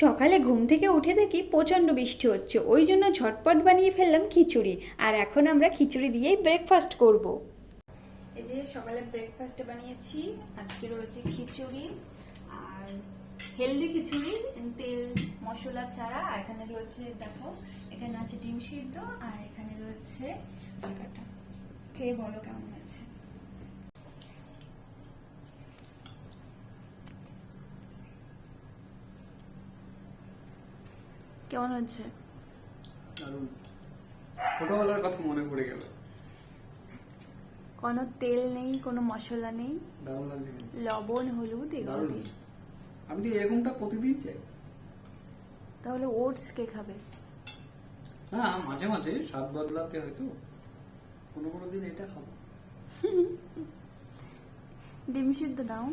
সকালে ঘুম থেকে উঠে দেখি প্রচণ্ড বৃষ্টি হচ্ছে, ওই জন্য ঝটপট বানিয়ে ফেললাম খিচুড়ি, আর এখন আমরা খিচুড়ি দিয়েই ব্রেকফাস্ট করব। এই যে সকালে ব্রেকফাস্ট বানিয়েছি, আজকে রয়েছে খিচুড়ি, আর হেলদি খিচুড়ি, তেল, মশলা ছাড়া, আর এখানে রয়েছে, দেখো, এখানে আছে ডিম সিদ্ধ, আর এখানে রয়েছে কাটা খেয়ে বলো কেমন হয়েছে কেমন হচ্ছে ছোটবেলার কথা মনে পড়ে গেল। কোনো তেল নেই কোনো মশলা নেই। লবণ হলুদ এগুলো দিয়ে? আমি তো এরকমটা প্রতিদিন চাই? তাহলে ওটস কে খাবে? হ্যাঁ মাঝে মাঝে স্বাদ বদলাতে হয়তো। কোনো কোনো দিন এটা খাব। ডিম সিদ্ধ দাও।